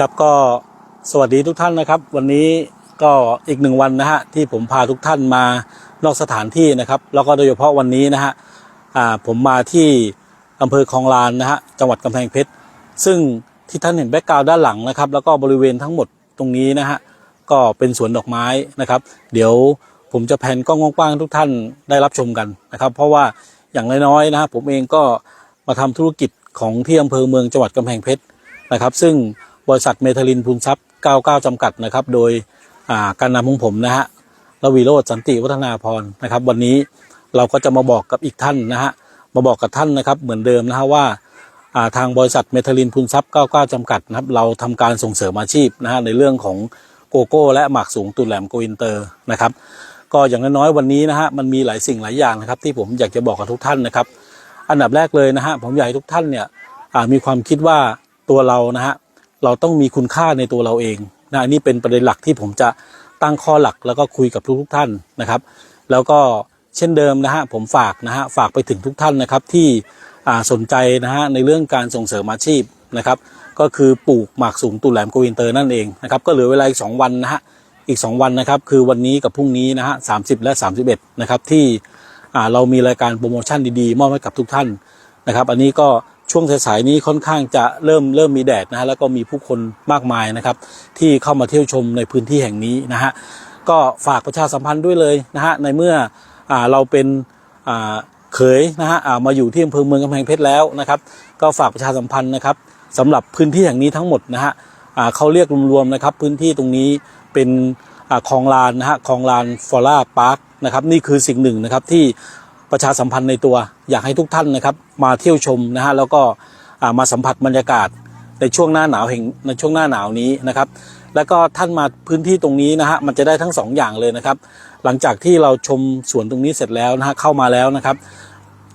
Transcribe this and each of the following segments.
ครับก็สวัสดีทุกท่านนะครับ วันนี้ก็อีกหนึ่งวันนะฮะที่ผมพาทุกท่านมานอกสถานที่นะครับ แล้วก็โดยเฉพาะวันนี้นะฮะผมมาที่อำเภอคลองลานนะฮะจังหวัดกำแพงเพชรซึ่งที่ท่านเห็นแบ็กกราวด์ด้านหลังนะครับ แล้วก็บริเวณทั้งหมดตรงนี้นะฮะก็เป็นสวนดอกไม้นะครับ เดี๋ยวผมจะแผนกล้องกว้างๆทุกท่านได้รับชมกันนะครับ เพราะว่าอย่างน้อยๆนะฮะผมเองก็มาทำธุรกิจของที่อำเภอเมืองจังหวัดกำแพงเพชรนะครับ ซึ่ง บริษัทเมทลินพูนทรัพย์ 99 จำกัดนะครับ โดยการนำของผมนะฮะรวีโรจน์สันติวัฒนาพรนะครับ วันนี้เราก็จะมาบอกกับอีกท่านนะฮะมาบอกกับท่านนะครับ เหมือนเดิมนะฮะว่าทางบริษัทเมทลินพูนทรัพย์ 99 จำกัดนะครับ เราทำการส่งเสริมอาชีพนะฮะในเรื่องของโกโก้และหมากสูงตุ่นแหลมโกอินเตอร์นะครับก็อย่างน้อยๆวันนี้นะฮะมันมีหลายสิ่งหลายอย่างนะครับ ที่ผมอยากจะบอกกับทุกท่านนะครับ อันดับแรกเลยนะฮะผมอยากให้ทุกท่านเนี่ยมีความคิดว่าตัวเรานะฮะ เราต้องมีคุณค่าในตัวเราเองนะอันนี่เป็นประเด็นหลักที่ผมจะตั้งข้อหลักแล้วก็คุยกับทุกๆท่านนะครับ แล้วก็เช่นเดิมนะฮะผมฝากนะฮะฝากไปถึงทุกท่านนะครับที่สนใจนะฮะในเรื่องการส่งเสริมอาชีพนะครับ ก็คือปลูกหมากสูงตุลแหลมโกวินเตอร์นั่นเองนะครับก็เหลือเวลาอีกสองวันนะฮะอีกสองวันนะครับคือวันนี้กับพรุ่งนี้นะฮะสาและสามสิบเอ็ดนะครับที่เรามีรายการโปรโมชั่นดีๆ มอบให้กับทุกท่านนะครับ อันนี้ก็ ช่วงสายๆนี้ค่อนข้างจะเริ่มเริ่มมีแดดนะฮะแล้วก็มีผู้คนมากมายนะครับ ที่เข้ามาเที่ยวชมในพื้นที่แห่งนี้นะฮะก็ฝากประชาสัมพันธ์ด้วยเลยนะฮะในเมื่ออเราเป็นเขยนะฮะมาอยู่ที่อำเภอเมืองกำแพงเพชรแล้วนะครับ ก็ฝากประชาสัมพันธ์นะครับสำหรับพื้นที่แห่งนี้ทั้งหมดนะฮะเขาเรียกรวมๆนะครับ พื้นที่ตรงนี้เป็นคลองลานนะฮะคลองลานฟอร่าพาร์คนะครับ นี่คือสิ่งหนึ่งนะครับที่ ประชาสัมพันธ์ในตัว อยากให้ทุกท่านนะครับ มาเที่ยวชมนะฮะแล้วก็มาสัมผัสบรรยากาศในช่วงหน้าหนาวแห่งในช่วงหน้าหนาวนี้นะครับ แล้วก็ท่านมาพื้นที่ตรงนี้นะฮะมันจะได้ทั้งสองอย่างเลยนะครับ หลังจากที่เราชมสวนตรงนี้เสร็จแล้วนะฮะเข้ามาแล้วนะครับ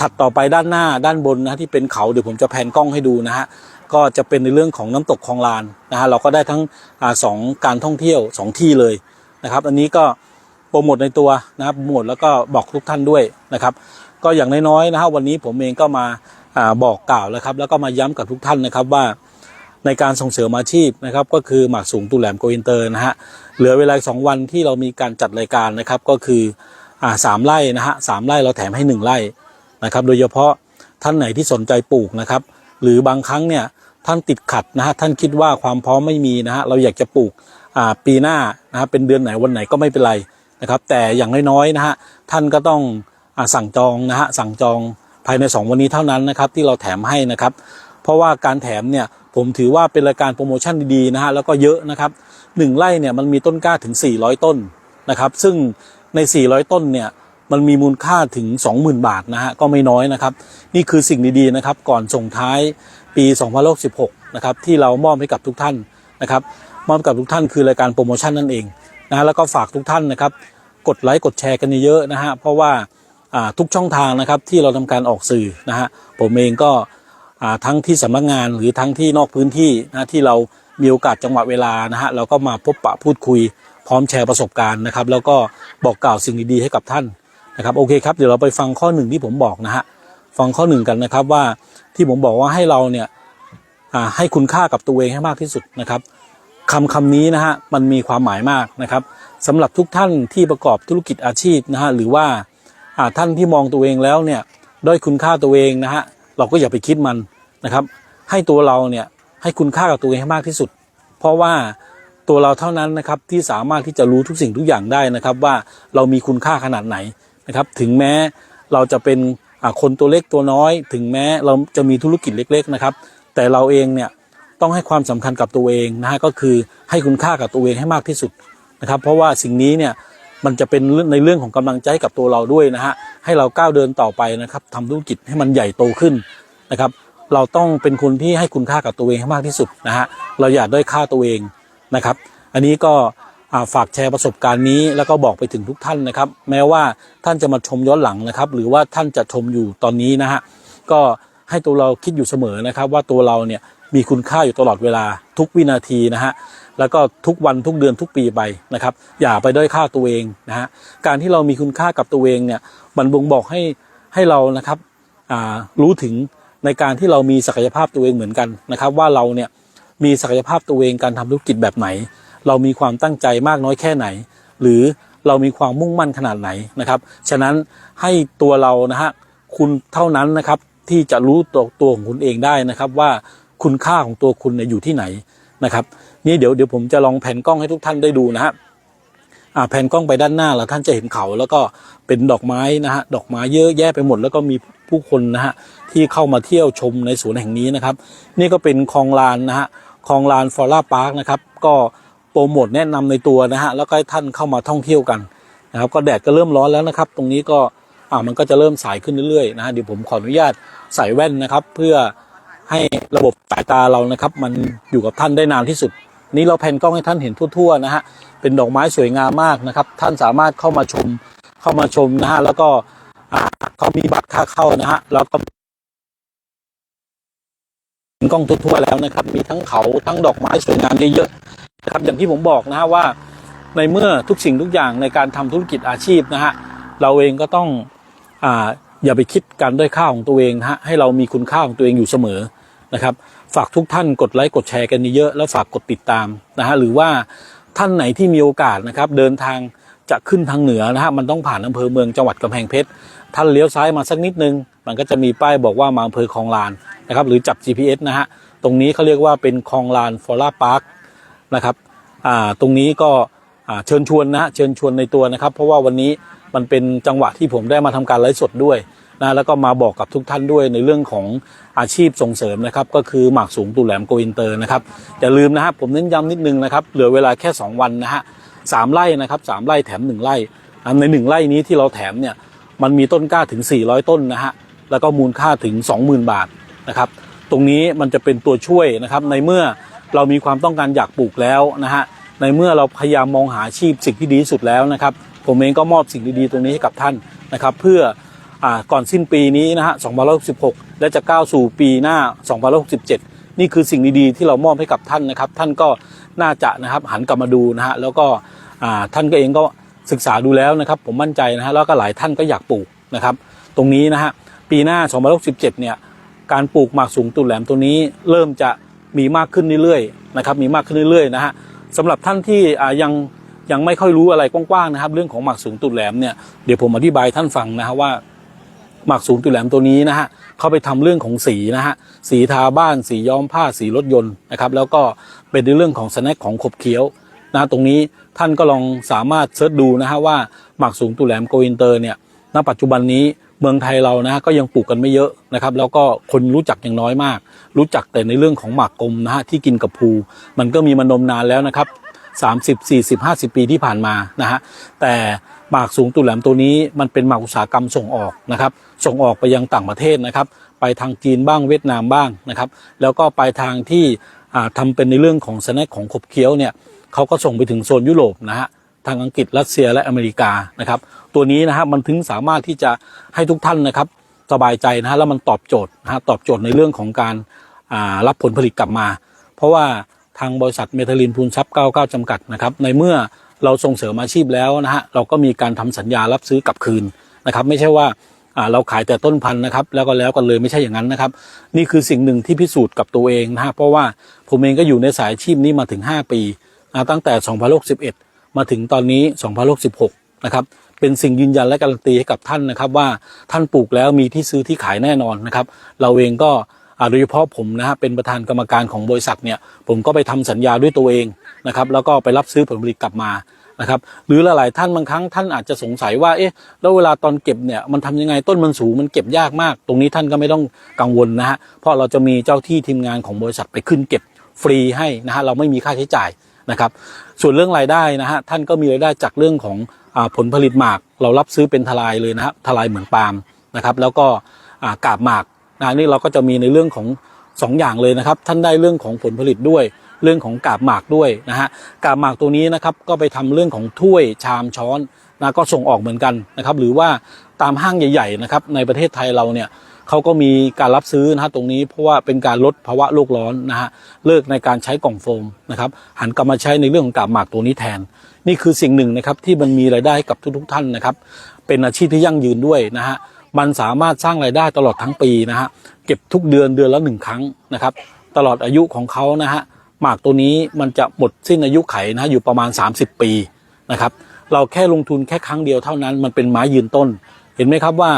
ถัดต่อไปด้านหน้าด้านบนนะที่เป็นเขาเดี๋ยวผมจะแผนกล้องให้ดูนะฮะก็จะเป็นในเรื่องของน้ำตกคลองลานนะฮะเราก็ได้ทั้งอสองการท่องเที่ยวสองที่เลยนะครับ อันนี้ก็ โปรโมทในตัวนะครับโปรโมทแล้วก็บอกทุกท่านด้วยนะครับ ก็อย่างน้อยๆนะฮะวันนี้ผมเองก็มาบอกกล่าวแล้วครับ แล้วก็มาย้ำกับทุกท่านนะครับว่าในการส่งเสริมอาชีพนะครับ ก็คือหมากสูงตุแหลมโกอินเตอร์นะฮะเหลือเวลาสองวันที่เรามีการจัดรายการนะครับก็คือสามไร่นะฮะสามไร่เราแถมให้หนึ่งไร่นะครับ โดยเฉพาะท่านไหนที่สนใจปลูกนะครับ หรือบางครั้งเนี่ยท่านติดขัดนะฮะท่านคิดว่าความพร้อมไม่มีนะฮะเราอยากจะปลูกปีหน้านะฮะเป็นเดือนไหนวันไหนก็ไม่เป็นไร นะครับ แต่อย่างน้อยๆนะฮะท่านก็ต้องอสั่งจองนะฮะสั่งจองภายใน 2 วันนี้เท่านั้นนะครับที่เราแถมให้นะครับ เพราะว่าการแถมเนี่ยผมถือว่าเป็นรายการโปรโมชั่นดีๆนะฮะแล้วก็เยอะนะครับหนึ่งไร่เนี่ยมันมีต้นกล้าถึง 400 ต้นนะครับซึ่งใน 400 ต้นเนี่ยมันมีมูลค่าถึง 20,000 บาทนะฮะก็ไม่น้อยนะครับ นี่คือสิ่งดีๆนะครับก่อนส่งท้ายปี2016นะครับที่เรามอบให้กับทุกท่านนะครับมอบให้กับทุกท่านคือรายการโปรโมชั่นนั่นเอง นะแล้วก็ฝากทุกท่านนะครับกดไลค์กดแชร์กันเยอะๆนะฮะเพราะว่าทุกช่องทางนะครับที่เราทำการออกสื่อนะฮะผมเองก็ทั้งที่สำนักงานหรือทั้งที่นอกพื้นที่นะที่เรามีโอกาสจังหวะเวลานะฮะเราก็มาพบปะพูดคุย พร้อมแชร์ประสบการณ์นะครับ แล้วก็บอกกล่าวสิ่งดีๆให้กับท่านนะครับโอเคครับเดี๋ยวเราไปฟังข้อหนึ่งที่ผมบอกนะฮะฟังข้อหนึ่งกันนะครับว่าที่ผมบอกว่าให้เราเนี่ยให้คุณค่ากับตัวเองให้มากที่สุดนะครับ คำคำนี้นะฮะมันมีความหมายมากนะครับสำหรับทุกท่านที่ประกอบธุรกิจอาชีพนะฮะหรือว่าอาท่านที่มองตัวเองแล้วเนี่ยด้อยคุณค่าตัวเองนะฮะเราก็อย่าไปคิดมันนะครับ ให้ตัวเราเนี่ยให้คุณค่ากับตัวเองให้มากที่สุด เพราะว่าตัวเราเท่านั้นนะครับที่สามารถที่จะรู้ทุกสิ่งทุกอย่างได้นะครับ ว่าเรามีคุณค่าขนาดไหนนะครับ ถึงแม้เราจะเป็นอาคนตัวเล็กตัวน้อย ถึงแม้เราจะมีธุรกิจเล็ก ๆนะครับ แต่เราเองเนี่ย ต้องให้ความสำคัญกับตัวเองนะฮะก็คือให้คุณค่ากับตัวเองให้มากที่สุดนะครับ เพราะว่าสิ่งนี้เนี่ยมันจะเป็นในเรื่องของกำลังใจกับตัวเราด้วยนะฮะให้เราก้าวเดินต่อไปนะครับทำธุรกิจให้มันใหญ่โตขึ้นนะครับ เราต้องเป็นคนที่ให้คุณค่ากับตัวเองให้มากที่สุดนะฮะเราอย่าด้อยค่าตัวเองนะครับ อันนี้ก็ฝากแชร์ประสบการณ์นี้แล้วก็บอกไปถึงทุกท่านนะครับ แม้ว่าท่านจะมาชมย้อนหลังนะครับ หรือว่าท่านจะชมอยู่ตอนนี้นะฮะก็ให้ตัวเราคิดอยู่เสมอนะครับ ว่าตัวเราเนี่ย มีคุณค่าอยู่ตลอดเวลาทุกวินาทีนะฮะแล้วก็ทุกวันทุกเดือนทุกปีไปนะครับ อย่าไปด้อยค่าตัวเองนะฮะการที่เรามีคุณค่ากับตัวเองเนี่ยมันบ่งบอกให้ให้เรานะครับอ่ารู้ถึงในการที่เรามีศักยภาพตัวเองเหมือนกันนะครับ ว่าเราเนี่ยมีศักยภาพตัวเองการทำธุรกิจแบบไหน เรามีความตั้งใจมากน้อยแค่ไหน หรือเรามีความมุ่งมั่นขนาดไหนนะครับ ฉะนั้นให้ตัวเรานะฮะคุณเท่านั้นนะครับที่จะรู้ตัวตัวของคุณเองได้นะครับว่า คุณค่าของตัวคุณเนี่ยอยู่ที่ไหนนะครับ นี่เดี๋ยวเดี๋ยวผมจะลองแผ่นกล้องให้ทุกท่านได้ดูนะฮะอ่าแผ่นกล้องไปด้านหน้าแล้วท่านจะเห็นเขาแล้วก็เป็นดอกไม้นะฮะดอกไม้เยอะแยะไปหมด แล้วก็มีผู้คนนะฮะที่เข้ามาเที่ยวชมในสวนแห่งนี้นะครับ นี่ก็เป็นคลองลานนะฮะคลองลานฟอร่าพาร์คนะครับก็โปรโมทแนะนำในตัวนะฮะแล้วก็ให้ท่านเข้ามาท่องเที่ยวกันนะครับ ก็แดดก็เริ่มร้อนแล้วนะครับ ตรงนี้ก็อ่ามันก็จะเริ่มสายขึ้นเรื่อยๆนะฮะเดี๋ยวผมขออนุญาตใส่แว่นนะครับ เพื่อ ให้ระบบสายตาเรานะครับมันอยู่กับท่านได้นานที่สุด นี้เราแผ่นกล้องให้ท่านเห็นทั่วๆนะฮะเป็นดอกไม้สวยงามมากนะครับ ท่านสามารถเข้ามาชมเข้ามาชมนะฮะแล้วก็อ่าเขามีบัตรค่าเข้านะฮะแล้วก็กล้องทั่วๆแล้วนะครับ มีทั้งเขาทั้งดอกไม้สวยงามเยอะๆนะครับอย่างที่ผมบอกนะฮะว่าในเมื่อทุกสิ่งทุกอย่างในการทำธุรกิจอาชีพนะฮะเราเองก็ต้องอ่าอย่าไปคิดการด้อยค่าของตัวเองฮะให้เรามีคุณค่าของตัวเองอยู่เสมอ นะครับ ฝากทุกท่านกดไลค์กดแชร์กันเยอะๆแล้วฝากกดติดตามนะฮะหรือว่าท่านไหนที่มีโอกาสนะครับเดินทางจะขึ้นทางเหนือนะฮะมันต้องผ่านอำเภอเมืองจังหวัดกำแพงเพชรท่านเลี้ยวซ้ายมาสักนิดนึง มันก็จะมีป้ายบอกว่ามาอำเภอคลองลานนะครับหรือจับ GPS นะฮะตรงนี้เขาเรียกว่าเป็นคลองลานฟอร่าพาร์คนะครับอ่าตรงนี้ก็เชิญชวนนะฮะเชิญชวนในตัวนะครับ เพราะว่าวันนี้มันเป็นจังหวะที่ผมได้มาทำการไลฟ์สดด้วย นะแล้วก็มาบอกกับทุกท่านด้วยในเรื่องของอาชีพส่งเสริมนะครับ ก็คือหมากสูงตูแหลมโกอินเตอร์นะครับอย่าลืมนะฮะผมเน้นย้ำนิดนึงนะครับ เหลือเวลาแค่ 2 วันนะฮะสามไร่นะครับสามไร่แถม 1 ไร่อ่ใน 1 ไร่นี้ที่เราแถมเนี่ยมันมีต้นกล้าถึง 400 ต้นนะฮะแล้วก็มูลค่าถึง 20,000 บาทนะครับ ตรงนี้มันจะเป็นตัวช่วยนะครับในเมื่อเรามีความต้องการอยากปลูกแล้วนะฮะในเมื่อเราพยายามมองหาอาชีพสิ่งที่ดีที่สุดแล้วนะครับ ผมเองก็มอบสิ่งดีๆตรงนี้ให้กับท่านนะครับ เพื่อ ก่อนสิ้นปีนี้นะฮะ2566 และจะก้าวสู่ปีหน้า 2567 นี่คือสิ่งดีๆ ที่เรามอบให้กับท่านนะครับ ท่านก็น่าจะนะครับหันกลับมาดูนะฮะแล้วก็ท่านก็เองก็ศึกษาดูแล้วนะครับ ผมมั่นใจนะฮะแล้วก็หลายท่านก็อยากปลูกนะครับ ตรงนี้นะฮะปีหน้า 2567 เนี่ยการปลูกหมากสูงตุ่นแหลมตัวนี้เริ่มจะมีมากขึ้นเรื่อยๆนะครับมีมากขึ้นเรื่อยๆนะฮะสำหรับท่านที่ยังยังไม่ค่อยรู้อะไรกว้างๆนะครับ เรื่องของหมากสูงตุ่นแหลมเนี่ยเดี๋ยวผมอธิบายท่านฟังนะฮะว่า หมากสูงตุ่นแหลมตัวนี้นะฮะเขาไปทำเรื่องของสีนะฮะสีทาบ้านสีย้อมผ้าสีรถยนต์นะครับแล้วก็เป็นในเรื่องของสแน็คของขบเคี้ยวนะตรงนี้ท่านก็ลองสามารถเซิร์ชดูนะฮะว่าหมากสูงตุแหลมโกอินเตอร์เนี่ยณปัจจุบันนี้เมืองไทยเรานะฮะก็ยังปลูกกันไม่เยอะนะครับ แล้วก็คนรู้จักยังน้อยมาก รู้จักแต่ในเรื่องของหมากกลมนะฮะที่กินกับภู มันก็มีมานมนานแล้วนะครับ 30 40 50 ปีที่ผ่านมานะฮะแต่หมากสูงตุ่แหลมตัวนี้มันเป็นหมากอุตสาหกรรมส่งออกนะครับส่งออกไปยังต่างประเทศนะครับไปทางจีนบ้างเวียดนามบ้างนะครับแล้วก็ไปทางที่อ่าทำเป็นในเรื่องของสแน็คของขบเคี้ยวเนี่ยเขาก็ส่งไปถึงโซนยุโรปนะฮะทางอังกฤษรัสเซียและอเมริกานะครับตัวนี้นะฮะมันถึงสามารถที่จะให้ทุกท่านนะครับสบายใจนะฮะแล้วมันตอบโจทย์นะฮะตอบโจทย์ในเรื่องของการรับผลผลิตกลับมา เพราะว่า ทางบริษัทเมทัลลินพูนทรัพย์99จำกัดนะครับในเมื่อเราส่งเสริมอาชีพแล้วนะฮะเราก็มีการทำสัญญารับซื้อกลับคืนนะครับ ไม่ใช่ว่าเราขายแต่ต้นพันธุ์นะครับ แล้วก็แล้วกันเลยไม่ใช่อย่างนั้นนะครับ นี่คือสิ่งหนึ่งที่พิสูจน์กับตัวเองนะฮะเพราะว่าผมเองก็อยู่ในสายอาชีพนี้มาถึง 5 ปีนะตั้งแต่2061มาถึงตอนนี้2066นะครับเป็นสิ่งยืนยันและการันตีให้กับท่านนะครับว่าท่านปลูกแล้วมีที่ซื้อที่ขายแน่นอนนะครับ เราเองก็ โดยเฉพาะผมนะฮะเป็นประธานกรรมการของบริษัทเนี่ยผมก็ไปทำสัญญาด้วยตัวเองนะครับแล้วก็ไปรับซื้อผลผลิตกลับมานะครับหรือหลาย ๆ ท่านบางครั้งท่านอาจจะสงสัยว่าเอ๊ะแล้วเวลาตอนเก็บเนี่ยมันทำยังไงต้นมันสูงมันเก็บยากมาก ตรงนี้ท่านก็ไม่ต้องกังวลนะฮะเพราะเราจะมีเจ้าที่ทีมงานของบริษัทไปขึ้นเก็บฟรีให้นะฮะเราไม่มีค่าใช้จ่ายนะครับส่วนเรื่องรายได้นะฮะท่านก็มีรายได้จากเรื่องของผลผลิตหมาก เรารับซื้อเป็นทลายเลยนะฮะทลายเหมือนปาล์มนะครับแล้วก็กาบหมาก นะนี่เราก็จะมีในเรื่องของสองอย่างเลยนะครับ ท่านได้เรื่องของผลผลิตด้วย เรื่องของกาบหมากด้วยนะฮะกาบหมากตัวนี้นะครับก็ไปทำเรื่องของถ้วยชามช้อนนะก็ส่งออกเหมือนกันนะครับ หรือว่าตามห้างใหญ่ๆนะครับในประเทศไทยเราเนี่ยเขาก็มีการรับซื้อนะฮะตรงนี้เพราะว่าเป็นการลดภาวะโลกร้อนนะฮะเลิกในการใช้กล่องโฟมนะครับหันกลับมาใช้ในเรื่องของกาบหมากตัวนี้แทน นี่คือสิ่งหนึ่งนะครับที่มันมีรายได้กับทุกๆ ท่านนะครับ เป็นอาชีพที่ยั่งยืนด้วยนะฮะ มันสามารถสร้างรายได้ตลอดทั้งปีนะฮะเก็บทุกเดือนเดือนละหนึ่งครั้งนะครับ ตลอดอายุของเขานะฮะหมากตัวนี้มันจะหมดสิ้นอายุไขนะอยู่ประมาณ 30 ปีนะครับเราแค่ลงทุนแค่ครั้งเดียวเท่านั้นมันเป็นไม้ยืนต้น เห็นไหมครับว่า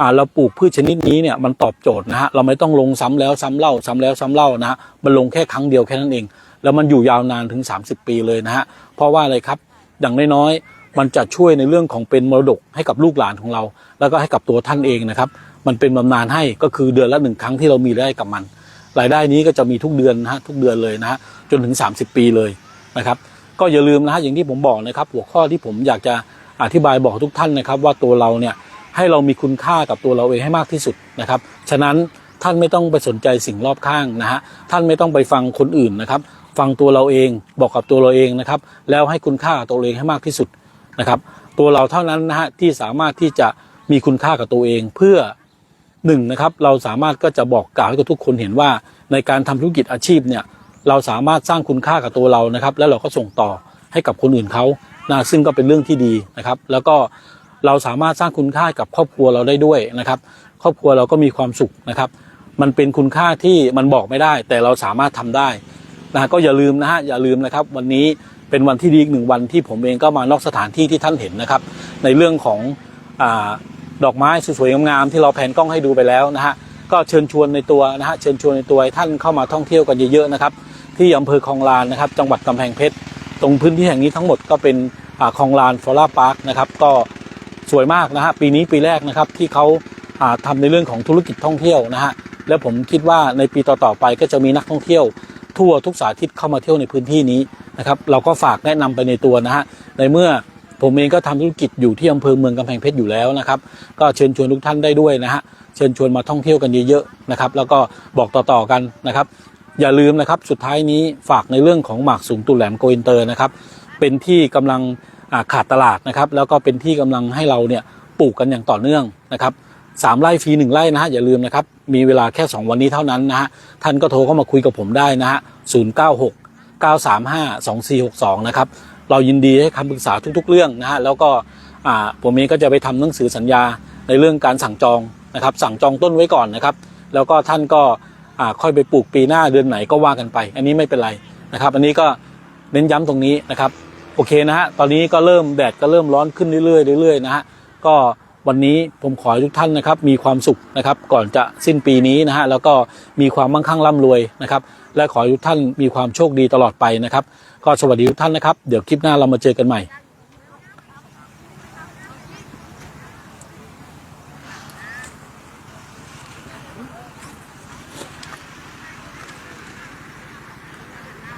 อ่าเราปลูกพืชชนิดนี้เนี่ยมันตอบโจทย์นะฮะเราไม่ต้องลงซ้ำแล้วซ้ำเล่าซ้ำแล้วซ้ำเล่านะฮะมันลงแค่ครั้งเดียวแค่นั้นเอง แล้วมันอยู่ยาวนานถึง 30 ปีเลยนะฮะเพราะว่าอะไรครับอย่างน้อยๆ มันจะช่วยในเรื่องของเป็นมรดกให้กับลูกหลานของเรา แล้วก็ให้กับตัวท่านเองนะครับ มันเป็นบำนาญให้ก็คือเดือนละหนึ่งครั้งที่เรามีรายได้กับมัน รายได้นี้ก็จะมีทุกเดือนนะฮะทุกเดือนเลยนะฮะจนถึง 30 ปีเลยนะครับก็อย่าลืมนะฮะอย่างที่ผมบอกนะครับหัวข้อที่ผมอยากจะอธิบายบอกทุกท่านนะครับ ว่าตัวเราเนี่ยให้เรามีคุณค่ากับตัวเราเองให้มากที่สุดนะครับ ฉะนั้นท่านไม่ต้องไปสนใจสิ่งรอบข้างนะฮะท่านไม่ต้องไปฟังคนอื่นนะครับ ฟังตัวเราเองบอกกับตัวเราเองนะครับ แล้วให้คุณค่าตัวเองให้มากที่สุด นะครับ ตัวเราเท่านั้นนะฮะที่สามารถที่จะมีคุณค่ากับตัวเองเพื่อหนึ่งนะครับเราสามารถก็จะบอกกล่าวให้กับทุกคนเห็นว่า ในการทำธุรกิจอาชีพเนี่ยเราสามารถสร้างคุณค่ากับตัวเรานะครับ แล้วเราก็ส่งต่อให้กับคนอื่นเขานะซึ่งก็เป็นเรื่องที่ดีนะครับ แล้วก็เราสามารถสร้างคุณค่ากับครอบครัวเราได้ด้วยนะครับ ครอบครัวเราก็มีความสุขนะครับ มันเป็นคุณค่าที่มันบอกไม่ได้ แต่เราสามารถทำได้นะฮะก็อย่าลืมนะฮะอย่าลืมนะครับ วันนี้ เป็นวันที่ดีอีกหนึ่งวันที่ผมเองก็มานอกสถานที่ที่ท่านเห็นนะครับ ในเรื่องของอดอกไม้สวยๆงามๆที่เราแผนกล้องให้ดูไปแล้วนะฮะก็เชิญชวนในตัวนะฮะเชิญชวนในตัวท่านเข้ามาท่องเที่ยวกันเยอะๆนะครับ ที่อำเภอคลองลานนะครับ จังหวัดกำแพงเพชรตรงพื้นที่แห่งนี้ทั้งหมดก็เป็นคลองลานฟลอราพาร์คนะครับก็สวยมากนะฮะปีนี้ปีแรกนะครับที่เขาอ่าทำในเรื่องของธุรกิจท่องเที่ยวนะฮะแล้วผมคิดว่าในปีต่อๆไปก็จะมีนักท่องเที่ยว ทั่วทุกสาทิตเข้ามาเที่ยวในพื้นที่นี้ นะครับเราก็ฝากแนะนำไปในตัวนะฮะในเมื่อผมเองก็ทำธุรกิจอยู่ที่อำเภอเมืองกำแพงเพชรอยู่แล้วนะครับ ก็เชิญชวนทุกท่านได้ด้วยนะฮะเชิญชวนมาท่องเที่ยวกันเยอะๆนะครับ แล้วก็บอกต่อๆกันนะครับ อย่าลืมนะครับสุดท้ายนี้ฝากในเรื่องของหมากสูงตุแหลมโกอินเตอร์นะครับเป็นที่กำลังขาดตลาดนะครับแล้วก็เป็นที่กำลังให้เราเนี่ยปลูกกันอย่างต่อเนื่องนะครับสามไร่ฟรีหนึ่งไร่นะฮะอย่าลืมนะครับมีเวลาแค่ 2 วันนี้เท่านั้นนะฮะท่านก็โทรเข้ามาคุยกับผมได้นะฮะ096 935 9352462 นะครับ เรายินดีให้คำปรึกษาทุกๆ เรื่องนะฮะ แล้วก็ผมเองก็จะไปทำหนังสือสัญญาในเรื่องการสั่งจองนะครับ สั่งจองต้นไว้ก่อนนะครับ แล้วก็ท่านก็ค่อยไปปลูกปีหน้าเดือนไหนก็ว่ากันไป อันนี้ไม่เป็นไรนะครับ อันนี้ก็เน้นย้ำตรงนี้นะครับ โอเคนะฮะ ตอนนี้ก็เริ่มแดดก็เริ่มร้อนขึ้นเรื่อยๆเรื่อยๆนะฮะ ก็ วันนี้ผมขอให้ทุกท่านนะครับมีความสุขนะครับก่อนจะสิ้นปีนี้นะฮะแล้วก็มีความมั่งคั่งร่ำรวยนะครับและขอให้ทุกท่านมีความโชคดีตลอดไปนะครับ ก็สวัสดีทุกท่านนะครับ เดี๋ยวคลิปหน้าเรามาเจอกันใหม่